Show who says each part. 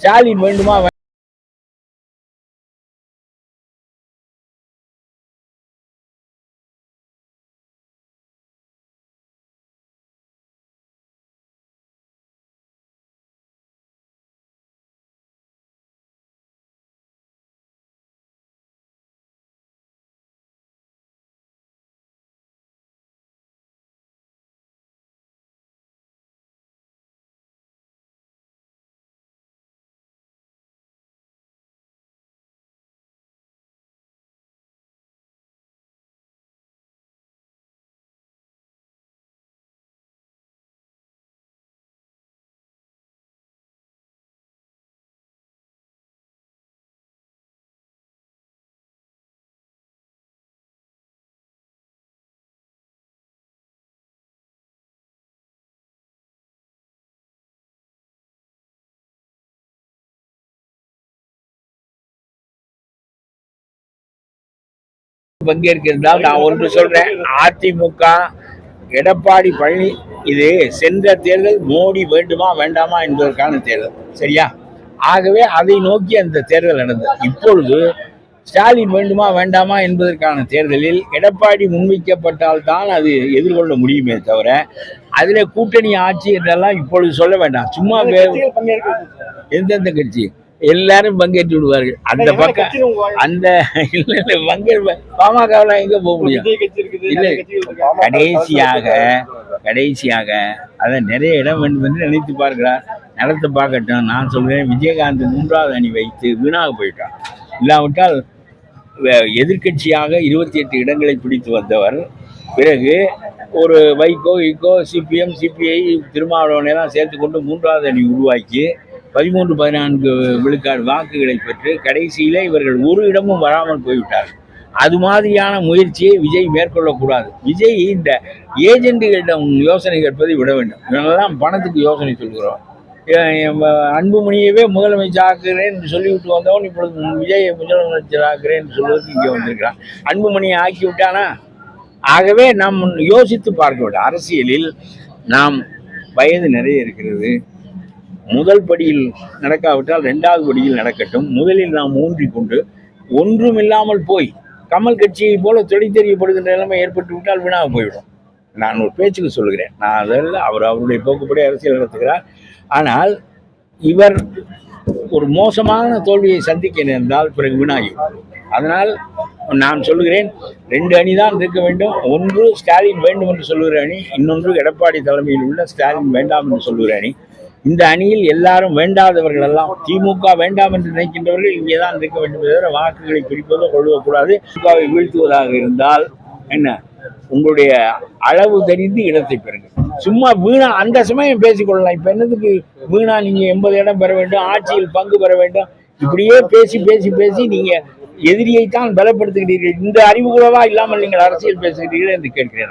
Speaker 1: ஸ்டாலின் வேண்டுமா பங்கேற்கிறதால் நான் ஒன்று சொல்றேன். அதிமுக எடப்பாடி பழனி இது சென்ற தேர்தல் மோடி வேண்டுமா வேண்டாமா என்பதற்கான தேர்தல். சரியா? ஆகவே அதை நோக்கி அந்த தேர்தல் நடந்தது. இப்பொழுது ஸ்டாலின் வேண்டுமா வேண்டாமா என்பதற்கான தேர்தலில் எடப்பாடி முன்வைக்கப்பட்டால் தான் அது எதிர்கொள்ள முடியுமே தவிர அதில் கூட்டணி ஆட்சி என்றெல்லாம் இப்பொழுது சொல்ல வேண்டாம். சும்மா எந்தெந்த கட்சி? எல்லாரும் பங்கேற்று விடுவார்கள். அந்த பக்கம் அந்த இல்ல இல்ல பங்கேற்ப பாமகவில் எங்க போக முடியும்? இல்ல கடைசியாக கடைசியாக அதான் நிறைய இடம் வேண்டும் என்று நினைத்து பார்க்கிறார் நடத்த பார்க்கட்டும் நான் சொல்கிறேன் விஜயகாந்த் மூன்றாவது அணி வைத்து வீணாக போயிட்டான். இல்லாவிட்டால் எதிர்க்கட்சியாக இருபத்தி எட்டு இடங்களை பிடித்து வந்தவர். பிறகு ஒரு வைகோ இக்கோ சிபிஎம் சிபிஐ திருமாவளவனை எல்லாம் சேர்த்து கொண்டு மூன்றாவது அணி உருவாக்கி பதிமூன்று பதினான்கு விழுக்காடு வாக்குகளை பெற்று கடைசியில் இவர்கள் ஒரு இடமும் வராமல் போய்விட்டார்கள். அது மாதிரியான முயற்சியை விஜய் மேற்கொள்ளக்கூடாது. விஜய் இந்த ஏஜென்ட்டுகளிடம் யோசனை கேட்பதை விட வேண்டும். இவங்கெல்லாம் பணத்துக்கு யோசனை சொல்கிறோம். அன்புமணியவே முதலமைச்சர் ஆக்குகிறேன் என்று சொல்லிவிட்டு வந்தவன் இப்பொழுது விஜயை முதலமைச்சர் ஆக்குறேன் என்று சொல்வதற்கு இங்கே வந்திருக்கிறான். அன்புமணியை ஆக்கி விட்டானா ஆகவே நாம் யோசித்து பார்க்க வேண்டும். அரசியலில் நாம் வயது நிறைய இருக்கிறது. முதல் படியில் நடக்காவிட்டால் ரெண்டாவது படியில் நடக்கட்டும். முதலில் நாம் ஊன்றி கொண்டு ஒன்றும் இல்லாமல் போய் கமல் கட்சியை போல தொலை தெரியப்படுகின்ற நிலைமை ஏற்பட்டு விட்டால் வீணாக போய்விடும். நான் ஒரு பேச்சுக்கு சொல்கிறேன். நான் அதில் அவர் அவருடைய போக்குப்படி அரசியல் நடத்துகிறார். ஆனால் இவர் ஒரு மோசமான தோல்வியை சந்திக்க நேர்ந்தால் பிறகு வீணாகிவிடும் அதனால் நான் சொல்லுகிறேன் ரெண்டு அணி தான் இருக்க வேண்டும். ஒன்று ஸ்டாலின் வேண்டும் என்று சொல்லுகிற அணி இன்னொன்று எடப்பாடி தலைமையில் உள்ள ஸ்டாலின் வேண்டாம் என்று சொல்லுகிற அணி. இந்த அணியில் எல்லாரும் வேண்டாதவர்கள் எல்லாம் திமுக வேண்டாம் என்று நினைக்கின்றவர்கள் இங்கே தான் இருக்க வேண்டும் தவிர வாக்குகளை பிரிப்பதோ கொள்வக்கூடாது திமுகவை வீழ்த்துவதாக இருந்தால் என்ன? உங்களுடைய அளவு தெரிந்து இடத்தை பெறுங்க சும்மா வீணா அந்த சமயம் பேசிக்கொள்ளலாம். இப்ப என்னதுக்கு வீணா நீங்க எண்பது இடம் பெற வேண்டும் ஆட்சியில் பங்கு பெற வேண்டும்? இப்படியே பேசி பேசி பேசி நீங்க எதிரியைத்தான் பலப்படுத்துகிறீர்கள். இந்த அறிவு கூடவா இல்லாமல் நீங்கள் அரசியல் பேசுகிறீர்கள் என்று கேட்கிறேன் நான்.